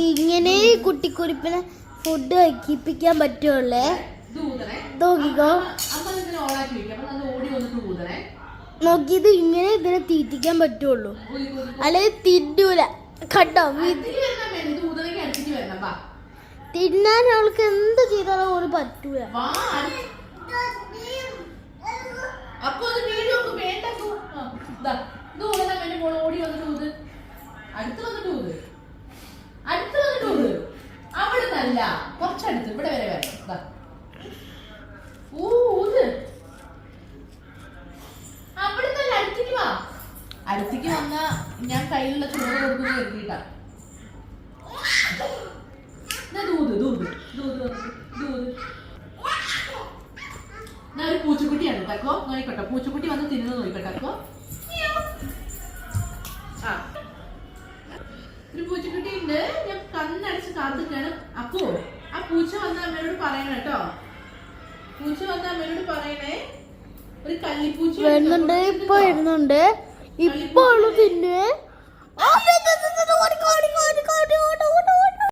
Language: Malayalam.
ഇങ്ങനെ കുട്ടിക്കുരിപ്പിനെ ഫുഡ് കഴിപ്പിക്കാൻ പറ്റുള്ളേ നോക്കിക്കോ. വന്നിട്ട് നോക്കിയത് ഇങ്ങനെ ഇതിനെ തീറ്റിക്കാൻ പറ്റുള്ളൂ അല്ലെങ്കിൽ തിന്നൂല. കണ്ടോ? തിന്നാൻ അവൾക്ക് എന്ത് ചെയ്താലും ഒരു പറ്റൂല. അടുത്ത് അപ്പൊ അവിടെ നല്ല കുറച്ചടുത്ത്. ഇവിടെ വരെ വരണം. ഊ ഊത്. അവിടെ നല്ല അടുത്തേക്ക് വാ. അടുത്തേക്ക് വന്ന ഞാൻ കയ്യിലുള്ള ചോറ് കൊടുക്കുന്നു കരുതിയിട്ടാ. ദൂത് ദൂത് ദൂത് ദൂത് ഞാൻ ഒരു പൂച്ചക്കുട്ടിയാണ് കേട്ടോ. നോക്കട്ടെ പൂച്ചക്കുട്ടി വന്ന് തിന്നു നോക്കട്ടെ ആ. ഒരു പൂച്ചക്കുട്ടി ഉണ്ട്. ഞാൻ കണ്ണടച്ച് കാത്തിക്കാണ് അപ്പോ. ആ പൂച്ച വന്ന അമ്മയോട് പറയണം കേട്ടോ. പൂച്ച വന്ന അമ്മയോട് പറയണേ ഒരു കല്ലിപ്പൂച്ച വരുന്നുണ്ട്. ഇപ്പൊ വരുന്നുണ്ട്. ഇപ്പൊ ഉള്ളു തിന്നു